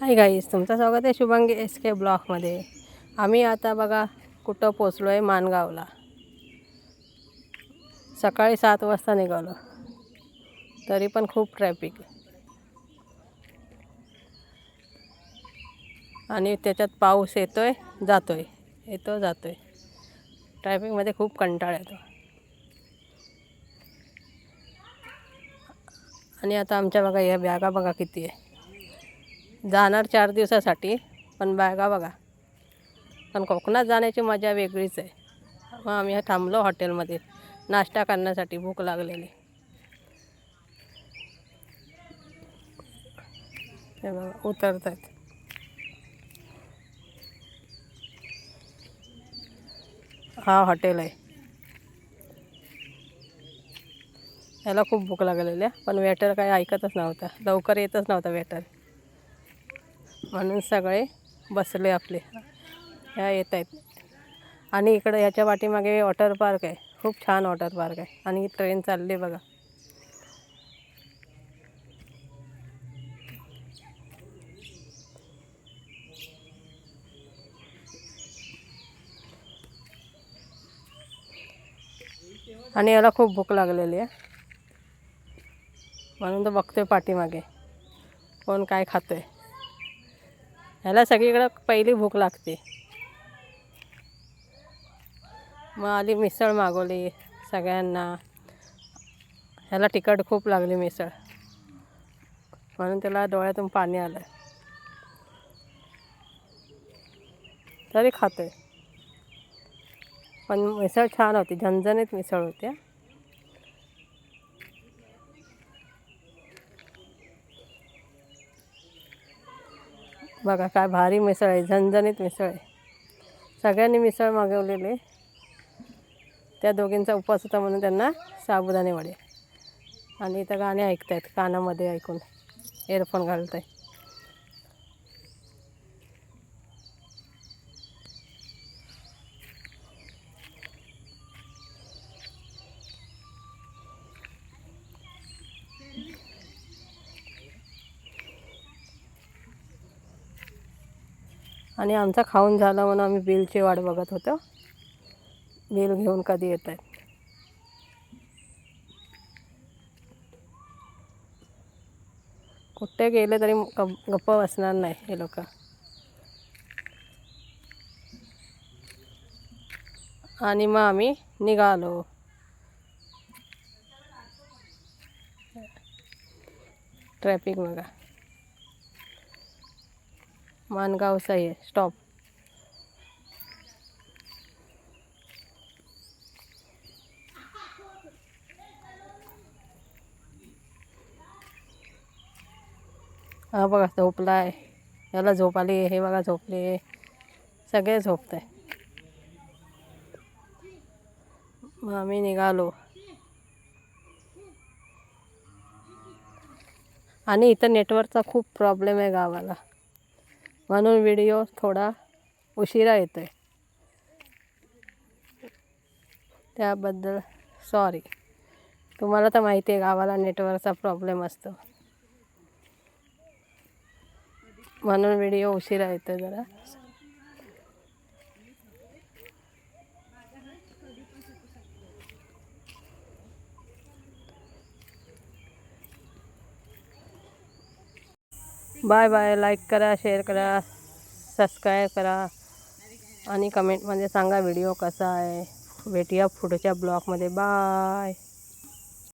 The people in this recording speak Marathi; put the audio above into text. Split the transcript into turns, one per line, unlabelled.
हाय गाईज तुमचं स्वागत आहे शुभांगी एस के ब्लॉकमध्ये आम्ही आता बघा कुठं पोचलो आहे मानगावला. सकाळी सात वाजता निघालो. तरी पण खूप ट्रॅफिक आणि त्याच्यात पाऊस येतो आहे जातो आहे येतो जातो आहे ट्रॅफिकमध्ये खूप कंटाळा येतो. आणि आता आमच्या बघा या बॅगा बघा किती आहे. जाणार चार दिवसासाठी पण बॅगा बघा. पण कोकणात जाण्याची मजा वेगळीच आहे. मग आम्ही थांबलो हॉटेलमध्ये. नाश्ता करण्यासाठी भूक लागलेली. हे उतरत आहेत हा हॉटेल आहे. याला खूप भूक लागलेली आहे पण वेटर काही ऐकतच नव्हता. लवकर येतच नव्हता वेटर. म्हणून सगळे बसले आपले. ह्या येत आहेत. आणि इकडं ह्याच्या पाठीमागे वॉटर पार्क आहे. खूप छान वॉटर पार्क आहे. आणि ट्रेन चालली बघा. आणि याला खूप भूक लागलेली आहे. म्हणून तर बघतोय पाठीमागे. कोण काय खातोय. ह्याला सगळीकडं पहिली भूक लागते. मग आली मिसळ मागवली सगळ्यांना. ह्याला तिखट खूप लागली मिसळ. म्हणून त्याला डोळ्यातून पाणी आलं. तरी खातोय. पण मिसळ छान होती झणझणीत मिसळ होत्या बघा काय भारी मिसळ आहे झणझणीत मिसळ आहे. सगळ्यांनी मिसळ मागवलेली. त्या दोघींचा उपवास होता म्हणून त्यांना साबुदाणे वडे. आणि इथं गाणे ऐकत आहेत कानामध्ये ऐकून. एअरफोन घालत आहे आणि आमचा खाऊन झाला म्हणून आम्ही बिलची वाट बघत होतो. बिल घेऊन कधी येत आहेत? कुठे गेले तरी गप्प बसणार नाही हे लोक. आणि मग आम्ही निघालो. ट्रॅफिक बघा. मानगावचा आहे स्टॉप हा बघा झोपलाय. याला झोप आली हे बघा झोपले. सगळे झोपत आहे मग आम्ही निघालो. आणि इथं नेटवर्कचा खूप प्रॉब्लेम आहे गावाला. म्हणून व्हिडिओ थोडा उशिरा येतो आहे त्याबद्दल सॉरी तुम्हाला तर माहिती आहे गावाला नेटवर्कचा प्रॉब्लेम असतो. म्हणून व्हिडिओ उशिरा येतो जरा. बाय बाय लाईक करा शेअर करा सबस्क्राईब करा. आणि कमेंटमध्ये सांगा व्हिडिओ कसा आहे. भेटूया पुढच्या ब्लॉगमध्ये बाय